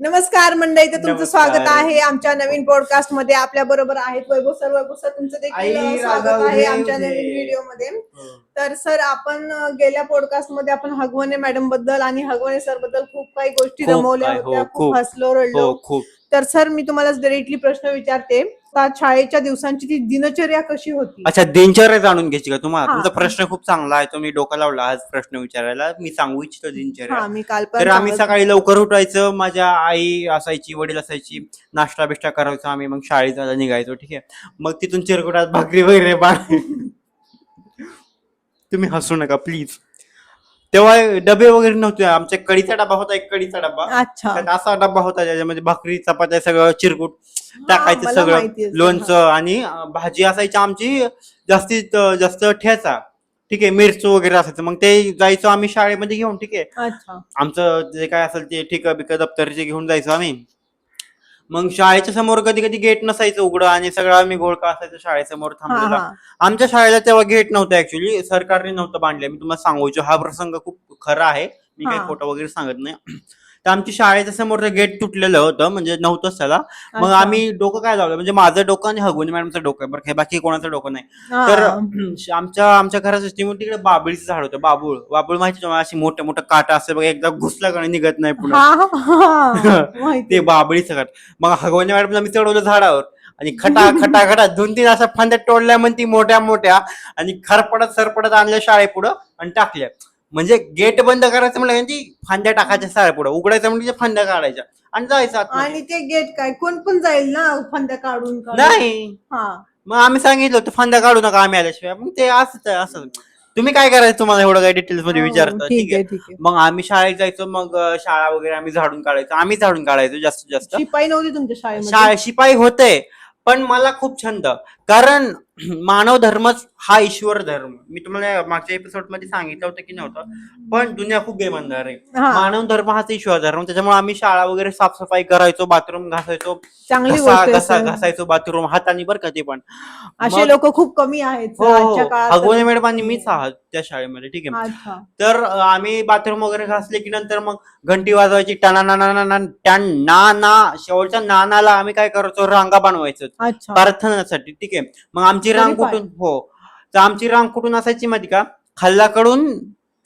नमस्कार मंडळी तर तुमचं नमस्कार. स्वागत आहे. आमच्या नवीन पॉडकास्टमध्ये आपल्या बरोबर आहेत वैभव सर. वैभव सर तुमचं देखील आई अ, स्वागत रागावली आहे आमच्या. नवीन व्हिडिओमध्ये तर सर आपण अ, गेल्या पॉडकास्टमध्ये आपण हगवणे मॅडमबद्दल आणि हगवणे सरबद्दल खूप काही गोष्टी खूप रमवल्या काय, हो, होत्या. खूप खूप. हसलो रडलो. हो खूप. तर सर मी तुम्हाला डायरेक्टली प्रश्न विचारते. शाळेच्या दिवसांची ती दिनचर्या कशी होती? अच्छा दिनचर्या जाणून घ्यायची का तुम्हाला? हा. तुमचा प्रश्न खूप चांगला आहे. तो मी डोका लावला आज प्रश्न विचारायला. मी सांगू इच्छितो हा दिनचर्या मी काल पण तर आम्ही सांगत- सकाळी लवकर उठायचं. माझ्या आई असायची वडील असायची. नाश्ता बिष्टा करायचो आम्ही. मग शाळेत जायला निघायचो ठीक आहे. मग तिथून चिरकुटात भाकरी वगैरे बाळ तुम्ही हसू नका प्लीज तेव्हा डबे वगैरे नव्हते. आमच्या कढीचा डबा होता एक कढीचा डबा. अच्छा. त्यात असा डबा होता ज्याच्यामध्ये भाकरी चपात्या सगळं चिरकुट टाकायचं मला सगळं. माहिती आहे, लोणचं आणि अं, भाजी असायची आमची जास्तीत अं, जास्त ठेचा. ठीक आहे मिरचू वगैरे असायचं. मग ते जायचो आम्ही शाळेमध्ये घेऊन. ठीक आहे. अच्छा. आमचं जे काय असेल ते ठिक बिक दप्तर जे घेऊन जायचो आम्ही. मग शाळेच्या समोर कधी कधी गेट नसायचं उघडं आणि सगळं आम्ही गोळका असायचं शाळेसमोर हा थांबलेला. हा आमच्या शाळेला तेव्हा गेट नव्हतं ऍक्च्युली सरकारने नव्हतं बांधले. मी तुम्हाला सांगू इच्छितो हा प्रसंग खूप खरा आहे. मी काही. खोटं वगैरे सांगत नाही. तर आमच्या शाळेच्या समोरचं गेट तुटलेलं होतं म्हणजे नव्हतंच त्याला. मग. आम्ही डोकं काय लावलं म्हणजे माझं डोकं आणि हगवणी मॅडमचं डोकं आहे बरं काय बाकी कोणाचं डोकं नाही. तर आमच्या आमच्या घराच्या सिस्टीम तिकडे बाबळीचं झाड होतं बाबूळ. बाबूळ माहिती तुम्हाला अशी मोठं मोठं काटा असते बघा एकदा घुसला का नाही निघत नाही पुन्हा ते बाबळीचं काट मग हगवणी मॅडमला मी चढवलं झाडावर आणि खटा खटा खटा दोन तीन अशा फांद्या तोडल्या म्हणती मोठ्या मोठ्या आणि खरपडत सरपडत आणल्या शाळेपुढं आणि टाकल्या. म्हणजे गेट बंद करायचं म्हणलं की ती फांद्या टाकायच्या शाळेपुढं उघडायचं म्हणजे फांद्या काढायच्या आणि जायचं आतमध्ये. आणि ते गेट काय कोण पण जाईल ना फांद्या काढून काढून. नाही. हा. मग आम्ही सांगितलं होतं फांद्या काढू नका आम्ही आल्याशिवाय. मग ते असंच आहे असं. तुम्ही काय करायचं तुम्हाला एवढं काही डिटेल्समध्ये हो, विचारता? ठीक ठीक आहे आहे. ठीक आहे. मग आम्ही शाळेत जायचो मग अं, शाळा वगैरे आम्ही झाडून काढायचो. आम्ही झाडून काढायचो जास्तीत जास्त. शिपाई नव्हती तुमच्या शाळेमध्ये? शाळे शिपाई होते पण मला खूप छंद. कारण मानव धर्मच हा ईश्वर धर्म. मी तुम्हाला मागच्या एपिसोडमध्ये सांगितलं होतं की नव्हतं पण दुनिया खूप बेमानदार आहे. हा. मानव धर्म हाच ईश्वर धर्म. त्याच्यामुळे आम्ही शाळा वगैरे साफसफाई करायचो बाथरूम घासायचो चांगली घसा. घासायचो बाथरूम हाताने बरं का ते पण. असे लोक खूप कमी आहेत हो हो काळात. अगोदर. मॅडम आणि मीच आहात त्या शाळेमध्ये ठीक आहे तर आम्ही बाथरूम वगैरे घासले की नंतर मग घंटी वाजवायची टाना ना ना ना ना ना. शेवटच्या नानाला आम्ही काय करायचो रांगा बनवायचो. प्रार्थनासाठी ठीक आहे. मग आमची रांग तरी पण. कुठून हो. तर आमची रांग कुठून असायची माहिती का? खाल्लाकडून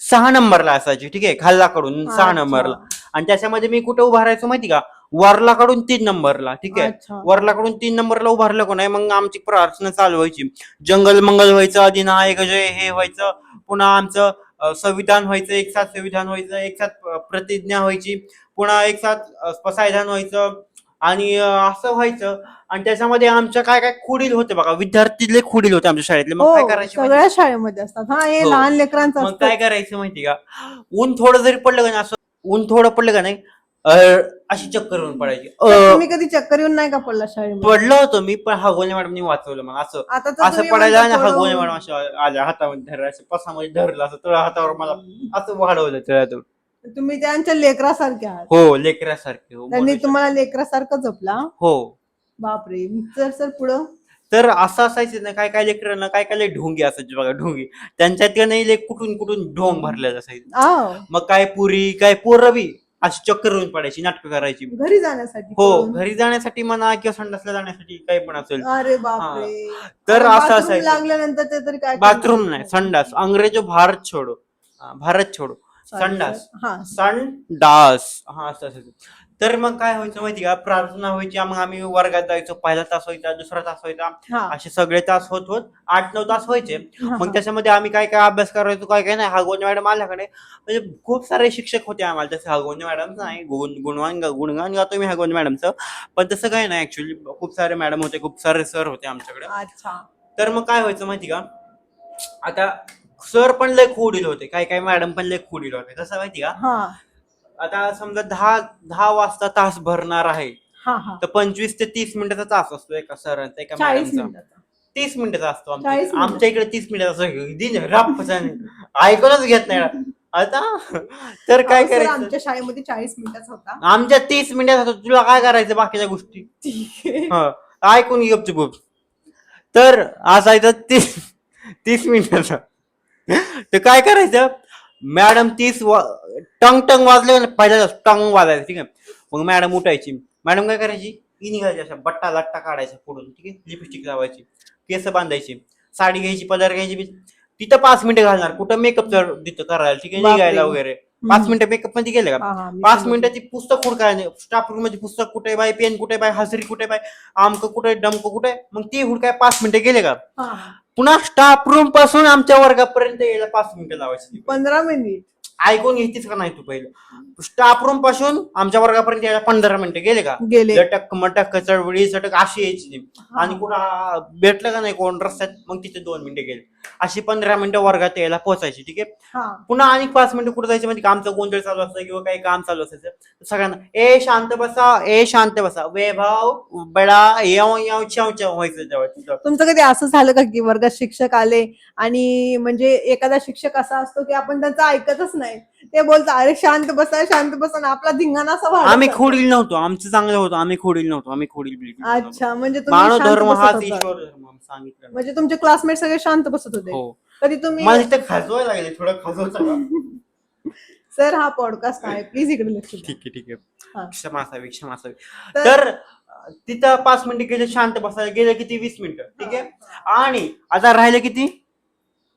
सहा नंबरला असायची ठीक आहे? खाल्लाकडून सहा. नंबरला. आणि त्याच्यामध्ये मी कुठे उभा राहायचो माहिती का? वरलाकडून तीन नंबरला ठीक आहे? वरलाकडून तीन नंबरला उभारलं कोण आहे? मग आमची प्रार्थना चालू व्हायची. जंगल मंगल व्हायचं अधिनायक जय हे व्हायचं. पुन्हा आमचं संविधान व्हायचं एक साथ संविधान व्हायचं एक साथ प्रतिज्ञा व्हायची. पुन्हा एक साथ व्हायचं. आणि असं व्हायचं. आणि त्याच्यामध्ये आमच्या काय काय खुडील होते बघा. विद्यार्थी लय खुडील होते आमच्या शाळेतले. मग काय हो करायचे माहिती- सगळ्या शाळेमध्ये असतात. हा हे हो. लहान लेकरांचं मग असतं. काय करायचं माहिती का? ऊन थोडं जरी पडलं का नाही असं ऊन थोडं पडलं का नाही अं, अशी चक्कर येऊन पडायची. तर अं, तुम्ही कधी चक्कर येऊन नाही का पडला शाळेमध्ये? पडलं होतं मी पण हागोने मॅडमनी वाचवलं मला. असं आता तर असं तुम्ही पडायला आणि हागवणे थोडं- मॅडम असं आल्या हातामध्ये धरलं असं पसामध्ये धरलं असं तळ हातावर मला असं वाढवलं तळ्यातून. तुम्ही त्यांच्या लेकरासारखे आहात. हो लेकरासारखे हो त्यांनी तुम्हाला लेकरासारखं जपला हो? बापरे सर सर पुढं? तर असं असायचं ना काय काय लेकरांना काय काय लेक ढोंगी असायची बघा ढोंगी. त्यांच्यात का नाही लेक कुठून कुठून ढोंग भरल्या असायचं. आव, मग काय पुरी काय पोरं बी अशी चक्कर येऊन पडायची नाटकं करायची. घरी जाण्यासाठी हो पळून. घरी जाण्यासाठी म्हणा किंवा संडासला जाण्यासाठी काही पण असेल. अरे बापरे. तर आणि असं bathroom असायचं. लागल्यानंतर ते तरी काय बाथरूम करणार? नाही संडास. अंग्रेजो भारत छोडो. हा, भारत छोडो. संडास. हा. संडास. हा असं असायचं तर मग काय व्हायचं माहिती का? प्रार्थना व्हायची. मग आम्ही वर्गात जायचो. पहिला तास व्हायचा दुसरा तास व्हायचा. असे सगळे तास होत होत आठ नऊ तास व्हायचे. मग. त्याच्यामध्ये आम्ही काय काय अभ्यास करायचो काय काय नाही. हागवणे मॅडम आल्याकडे म्हणजे खूप सारे शिक्षक होते आम्हाला. तसे हागवणे मॅडम नाही गुण गुणवान गुणगान गातो मी हागवणे मॅडमचं. पण तसं काही नाही ऍक्च्युली खूप सारे मॅडम होते खूप सारे सर होते आमच्याकडे. तर मग काय व्हायचं माहिती का? आता सर पण लय खोडील होते काय काय मॅडम पण लय खोडील होते. कसं माहिती का? हा. आता समजा दहा दहा वाजता तास भरणार आहे हा हा. तर पंचवीस ते तीस मिनिटाचा तास असतो एका सरांचा एका चाळीस मॅडमचा. मिनिटाचा. तीस मिनिटाचा असतो आमच्या इकडे. मिनिटं. आमच्या इकडे तीस मिनिटाचा असतो दिन राप ऐकूनच घेत नाही. आता तर काय अहो, करायचं? आमच्या शाळेमध्ये चाळीस मिनिटाचा होता. आमच्या तीस मिनिटात होतं, तुला काय करायचं बाकीच्या गोष्टी? ठीक आहे. हं, ऐकून गपचूप. तर असायचं तीस तीस मिनिटाचा. तर काय करायचं? मॅडम तीस वा- टंग टंग वाजले ना, पहिल्या टंग वाजायचं ठीक आहे? मग मॅडम उठायची. मॅडम काय करायची? ही निघायची अशा बट्टा लट्टा काढायचा फोडून ठीक आहे? लिपस्टिक लावायची केस बांधायची साडी घ्यायची पदर घ्यायची तिथं पाच मिनिटं घालणार. कुठं मेकअप तिथं करायला ठीक आहे. निघायला वगैरे. पाच मिनिटं मेकअपमध्ये गेले का? पाच. मिनिटाची पुस्तक हुडकाय नाही स्टाफ रूममध्ये पुस्तक कुठे बाय पेन कुठे बाय हसरी कुठे बाय आमक कुठे डमक कुठे मग ते हुडकाय पाच मिनिटं गेले का. पुन्हा स्टाफ रूमपासून आमच्या वर्गापर्यंत यायला पाच मिनिटं लावायची पंधरा मिनिट ऐकून घेतीस का नाही तू पहिलं? स्टाफ रूमपासून आमच्या वर्गापर्यंत यायला पंधरा मिनिटं गेले का? गेले. लटक मटक चळवळी चटक अशी यायची. आणि. कुठं भेटलं का नाही कोण? रस्त्यात. मग तिथे दोन मिनिटं गेले. अशी पंधरा मिनिटं वर्गात यायला पोहोचायची ठीक आहे? हा. पुन्हा आणि पाच मिनिटं कुठं जायचं? म्हणजे आमचं गोंधळ चालू असतं किंवा काही काम चालू असायचं. तर सगळ्यांना ए शांत बसा ए शांत बसा. वैभव बडा येऊ येऊ चाव चाव व्हायचं तेव्हा तिथं. तुमचं कधी असं झालं का की वर्गात शिक्षक आले आणि म्हणजे एखादा शिक्षक असा असतो की आपण त्यांचं ऐकतच नाही. ते बोलतात अरे शांत बसा शांत बसा आणि आपला धिंगाणा असा वाढत आम्ही जातो. खोडील नव्हतो आमचं चांगलं होतं आम्ही खोडील नव्हतो आम्ही खोडील बिलकुल नव्हतो. अच्छा म्हणजे तुम्ही मानव शांत धर्म बसत हाच होता. ईश्वर धर्म सांगितलं. म्हणजे तुमचे क्लासमेट सगळे शांत बसत होते. हो. कधी तुम्ही मला इथं खाजवायला लागले थोडं खाजवतं का? सर हा पॉडकास्ट आहे. प्लीज इकडे लक्ष द्या. ठीक आहे ठीक हा. आहे क्षमा असावी क्षमा असावी. तर- तर अं, तिथं पाच मिनिटं गेले शांत बसायला. गेले किती? वीस मिनिटं. ठीक आहे? आणि आता राहिले किती?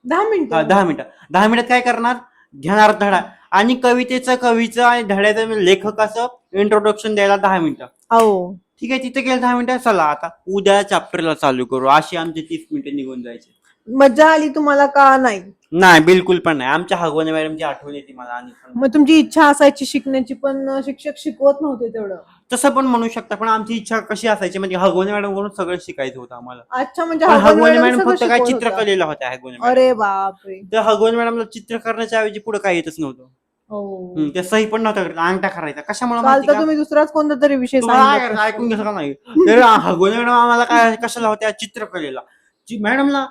दहा हा, मिनिटं दहा मिनिटं. दहा मिनिटात काय करणार? घेणार धडा. आणि कवितेचं कवीचं आणि धड्याचं लेखकाचं इंट्रोडक्शन द्यायला दहा मिनिटं. हो. ठीक आहे तिथे गेलं दहा मिनिटं चला आता. उद्या चॅप्टरला चालू करू. अशी आमची तीस मिनिटं निघून जायचे. मज्जा आली तुम्हाला का नाही? नाही बिलकुल पण नाही. आमच्या हगवणे मॅडमची आठवण येते मला आणि पण. मग तुमची इच्छा असायची शिकण्याची पण शिक्षक शिकवत नव्हते तेवढं. तसं पण म्हणू शकता पण आमची इच्छा कशी असायची म्हणजे हगवणे मॅडम वरून सगळं शिकायचं होतं आम्हाला. अच्छा म्हणजे पण हगवणे हगवणे मॅडम मॅडम सगळं फक्त काय शिकवत चित्र होत्या. कलेला होत्या हगवणे मॅडम. अरे बापरे. तर हगवणे मॅडमला चित्र करण्याच्या ऐवजी पुढे काही येतच नव्हतं. हो. हम्म, ते सही पण नव्हतं करत अंगठा करायचा. कशामुळे काल तर? तुम्ही दुसराच कोणता तरी विषय सांगितला ऐकून घेतलं का नाही? तर मॅडम आम्हाला काय कशाला होत्या? चित्रकलेला. जी मॅडमला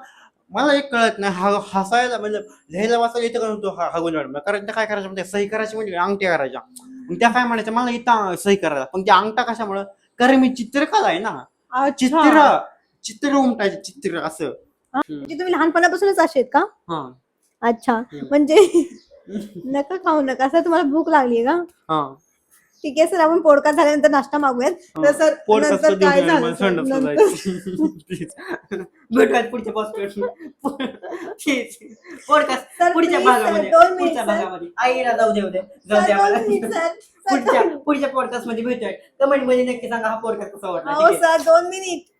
मला एक कळत नाही. हा- हसायला म्हणजे लिहायला वाचायला येतं का नव्हतं हा- हगवणे मॅडमला? कारण त्या काय करायचं म्हणजे सही करायची म्हणजे अंगठ्या करायच्या. मग त्या काय म्हणायच्या? मला इथं सही करायला. पण त्या अंगठा कशामुळे? कारण मी चित्रकला आहे ना. चित्र अच्छा. चित्र उमटायचे चित्र असं. म्हणजे तुम्ही लहानपणापासूनच असे आहेत का? हा. अच्छा. म्हणजे नका खाऊ नका. सर तुम्हाला भूक लागली का? हा. ठीक आहे सर आपण पोडकास्ट झाल्यानंतर नाश्ता मागूयात. तर सर नंतर काय झालं? सर? नंतर-. भेटूयात पुढच्या पॉडकास्ट सर, पुढच्या please, भागामध्ये. sir, दोन पुढच्या minute, sir. भागामध्ये. आईला जाऊ देऊ दे. जाऊ सर, द्या दोन मला. Minute, sir. सर, पुढच्या दोन- पुढच्या पॉडकास्टमध्ये भेटूया कमेंटमध्ये नक्की सांगा हा पॉडकास्ट कसा वाटला? हो आहे? सर दोन मिनिट